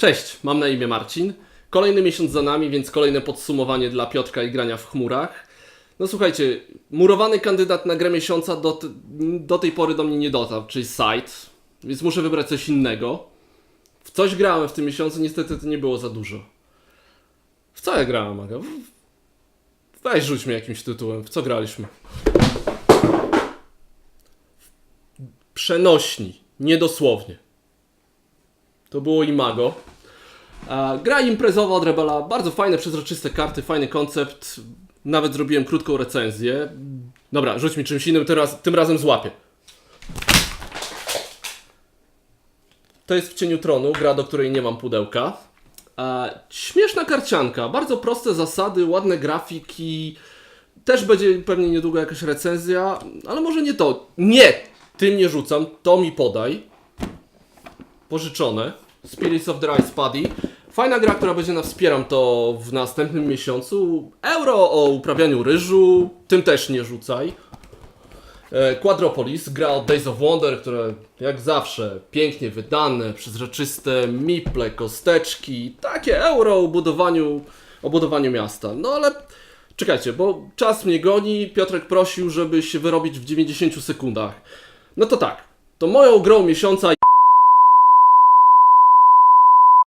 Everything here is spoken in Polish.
Cześć, mam na imię Marcin. Kolejny miesiąc za nami, więc kolejne podsumowanie dla Piotrka i grania w chmurach. No słuchajcie, murowany kandydat na grę miesiąca do, do tej pory do mnie nie dotarł, czyli site, więc muszę wybrać coś innego. W coś grałem w tym miesiącu, niestety to nie było za dużo. W co ja grałem, Aga? Weź rzuć mnie jakimś tytułem, w co graliśmy? Przenośni, niedosłownie. To było Imago. Gra imprezowa od Rebela, bardzo fajne, przezroczyste karty, fajny koncept. Nawet zrobiłem krótką recenzję. Dobra, rzuć mi czymś innym, teraz, tym razem złapię. To jest w cieniu tronu, gra do której nie mam pudełka. Śmieszna karcianka, bardzo proste zasady, ładne grafiki. Też będzie pewnie niedługo jakaś recenzja, ale może nie to. Nie! Tym nie rzucam, to mi podaj pożyczone. Spirits of the Ice Paddy. Fajna gra, która będzie na wspieram to w następnym miesiącu. Euro o uprawianiu ryżu, tym też nie rzucaj. E, Quadropolis, gra od Days of Wonder, które jak zawsze pięknie wydane, przezroczyste, miple, kosteczki, takie euro o budowaniu, o budowaniu miasta. No ale czekajcie, bo czas mnie goni. Piotrek prosił, żeby się wyrobić w 90 sekundach. No to tak, to moją grą miesiąca